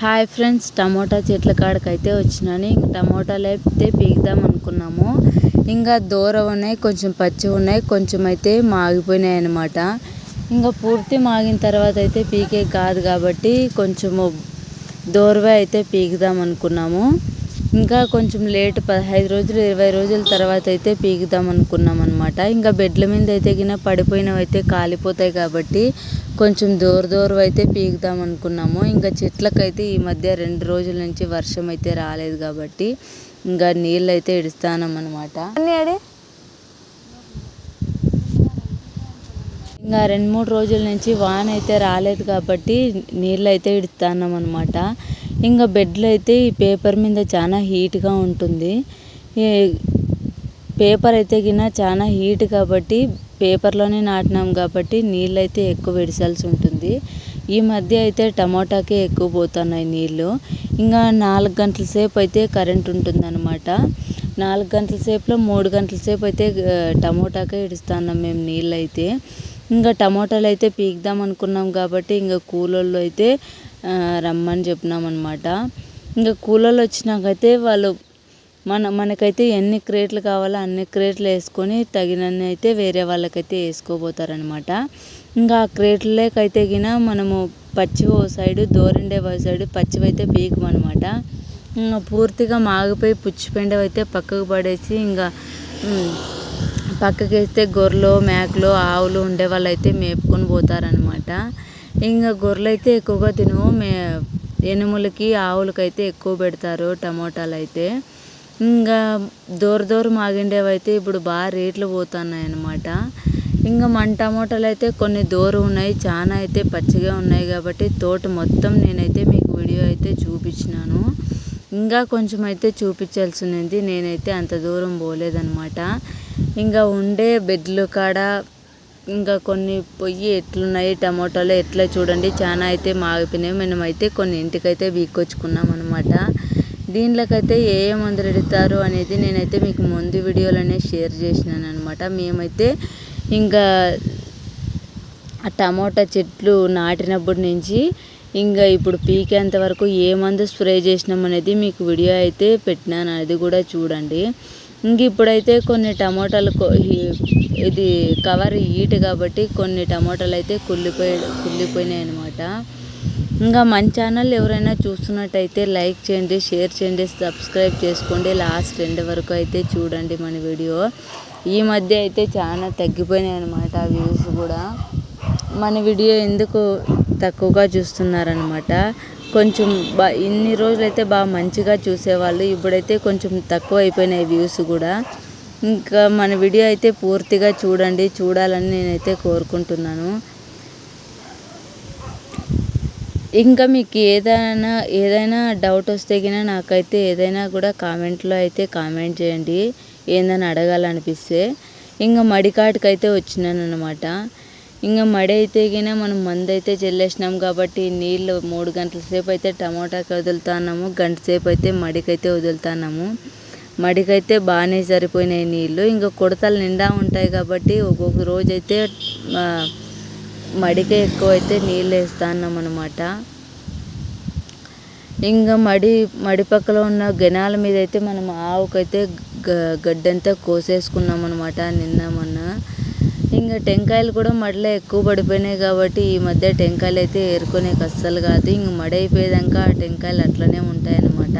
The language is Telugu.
హాయ్ ఫ్రెండ్స్ టమోటా చెట్ల కాడకైతే వచ్చినాను. ఇంక టమోటాలు అయితే పీకుదాం అనుకున్నాము. ఇంకా దూరం ఉన్నాయి కొంచెం పచ్చి ఉన్నాయి కొంచెం అయితే మాగిపోయినాయి అనమాట ఇంకా పూర్తి మాగిన తర్వాత అయితే పీకే కాదు కాబట్టి కొంచెము దూరవే అయితే పీకుదాం అనుకున్నాము. ఇంకా కొంచెం లేట్ పదహైదు రోజులు ఇరవై రోజుల తర్వాత అయితే పీకుదాం అనుకున్నాం అనమాట ఇంకా బెడ్ల మీద అయితే గిన పడిపోయినవి అయితే కాలిపోతాయి కాబట్టి కొంచెం దూర దూరం అయితే పీకుదాం అనుకున్నాము. ఇంకా చెట్లకైతే ఈ మధ్య రెండు రోజుల నుంచి వర్షం అయితే రాలేదు కాబట్టి ఇంకా నీళ్ళు అయితే ఇడుస్తానం అనమాట ఇంకా రెండు మూడు రోజుల నుంచి వాన అయితే రాలేదు కాబట్టి నీళ్ళు అయితే ఇడుతున్నాం అనమాట ఇంకా బెడ్లు అయితే ఈ పేపర్ మీద చాలా హీట్గా ఉంటుంది. పేపర్ అయితే గిన చాలా హీట్ కాబట్టి పేపర్లోనే నాటినాం కాబట్టి నీళ్ళు అయితే ఎక్కువ విడిచాల్సి ఉంటుంది. ఈ మధ్య అయితే టమోటాకే ఎక్కువ పోతున్నాయి నీళ్ళు. ఇంకా నాలుగు గంటల సేపు అయితే కరెంట్ ఉంటుందన్నమాట. నాలుగు గంటల సేపులో మూడు గంటల సేపు అయితే టమోటాకే ఇడుస్తున్నాం మేము నీళ్ళు అయితే. ఇంకా టమోటాలు అయితే పీకుదాం అనుకున్నాం కాబట్టి ఇంకా కూలోళ్ళు అయితే రమ్మని చెప్పినాం అనమాట ఇంకా కూలోళ్ళు వచ్చినాకైతే వాళ్ళు మన మనకైతే ఎన్ని క్రేట్లు కావాలో అన్ని క్రేట్లు వేసుకొని తగినన్ని అయితే వేరే వాళ్ళకైతే వేసుకోబోతారనమాట ఇంకా ఆ క్రేట్లకైతే గిన మనము పచ్చి ఓ సైడు దోరిండే ఓ సైడు పచ్చివైతే పీకమనమాట ఇంకా పూర్తిగా మాగిపోయి పుచ్చిపెండవి అయితే పక్కకు పడేసి ఇంకా పక్కకేస్తే గొర్రెలు మేకలు ఆవులు ఉండే వాళ్ళు అయితే మేపుకొని పోతారనమాట ఇంకా గొర్రెలు అయితే ఎక్కువగా తినవు. మే ఎనుములకి ఆవులకైతే ఎక్కువ పెడతారు టమోటాలు అయితే ఇంకా దూర దూరం ఆగిండేవి అయితే ఇప్పుడు బాగా రేట్లు పోతున్నాయి అన్నమాట ఇంకా మన టమోటాలు అయితే కొన్ని దూరం ఉన్నాయి చాలా అయితే పచ్చిగా ఉన్నాయి కాబట్టి తోట మొత్తం నేనైతే మీకు వీడియో అయితే చూపించినాను. ఇంకా కొంచెం అయితే చూపించాల్సి ఉంది నేనైతే అంత దూరం పోలేదనమాట ఇంకా ఉండే బెడ్లు కాడ ఇంకా కొన్ని పొయ్యి ఎట్లున్నాయి టమోటాలు ఎట్లా చూడండి. చాలా అయితే మాగిపోయినాయి. మేమైతే కొన్ని ఇంటికైతే వీక్కొచ్చుకున్నాం అనమాట దీంట్లోకైతే ఏ ఏ మందులు ఎడతారు అనేది నేనైతే మీకు ముందు వీడియోలోనే షేర్ చేసినాను అనమాట మేమైతే ఇంకా ఆ టమోటా చెట్లు నాటినప్పటి నుంచి ఇంకా ఇప్పుడు పీకేంత వరకు ఏ మందు స్ప్రే చేసినాం అనేది మీకు వీడియో అయితే పెట్టినాను. అది కూడా చూడండి. ఇంక ఇప్పుడైతే కొన్ని టమోటాలు ఇది కవర్ హీట్ కాబట్టి కొన్ని టమోటాలు అయితే కుళ్ళిపోయి కుళ్ళిపోయినాయి అనమాట ఇంకా మన ఛానల్ ఎవరైనా చూస్తున్నట్టయితే లైక్ చేయండి షేర్ చేయండి సబ్స్క్రైబ్ చేసుకోండి. లాస్ట్ ఎండ్ వరకు అయితే చూడండి మన వీడియో. ఈ మధ్య అయితే చాలా తగ్గిపోయినాయి అనమాట వ్యూస్ కూడా. మన వీడియో ఎందుకు తక్కువగా చూస్తున్నారనమాట కొంచెం బా ఇన్ని రోజులైతే బాగా మంచిగా చూసేవాళ్ళు. ఇప్పుడైతే కొంచెం తక్కువ అయిపోయినాయి వ్యూస్ కూడా. ఇంకా మన వీడియో అయితే పూర్తిగా చూడండి చూడాలని నేనైతే కోరుకుంటున్నాను. ఇంకా మీకు ఏదైనా ఏదైనా డౌట్ వస్తే కానీ నాకైతే ఏదైనా కూడా కామెంట్లో అయితే కామెంట్ చేయండి. ఏందని అడగాలనిపిస్తే. ఇంకా మడికాటికైతే వచ్చినాను అనమాట ఇంకా మడి అయితే గిన మనం మందు అయితే చల్లేసినాం కాబట్టి నీళ్ళు మూడు గంటల సేపు అయితే టమోటాకి వదులుతున్నాము గంట సేపు అయితే మడికైతే వదులుతున్నాము. మడికైతే బాగానే సరిపోయినాయి నీళ్ళు. ఇంకా కుడతలు నిండా ఉంటాయి కాబట్టి ఒక్కొక్క రోజు అయితే మడికే ఎక్కువ అయితే నీళ్ళు వేస్తున్నాం అనమాట ఇంకా మడి మడి పక్కలో ఉన్న గెనాల మీద అయితే మనం ఆవుకైతే గడ్డంతా కోసేసుకున్నాం అనమాట నిన్న మొన్న. ఇంకా టెంకాయలు కూడా మడిలో ఎక్కువ పడిపోయినాయి కాబట్టి ఈ మధ్య టెంకాయలు అయితే ఏరుకునే అస్సలు కాదు. ఇంక మడి అయిపోయేదాకా ఆ టెంకాయలు అట్లనే ఉంటాయి అన్నమాట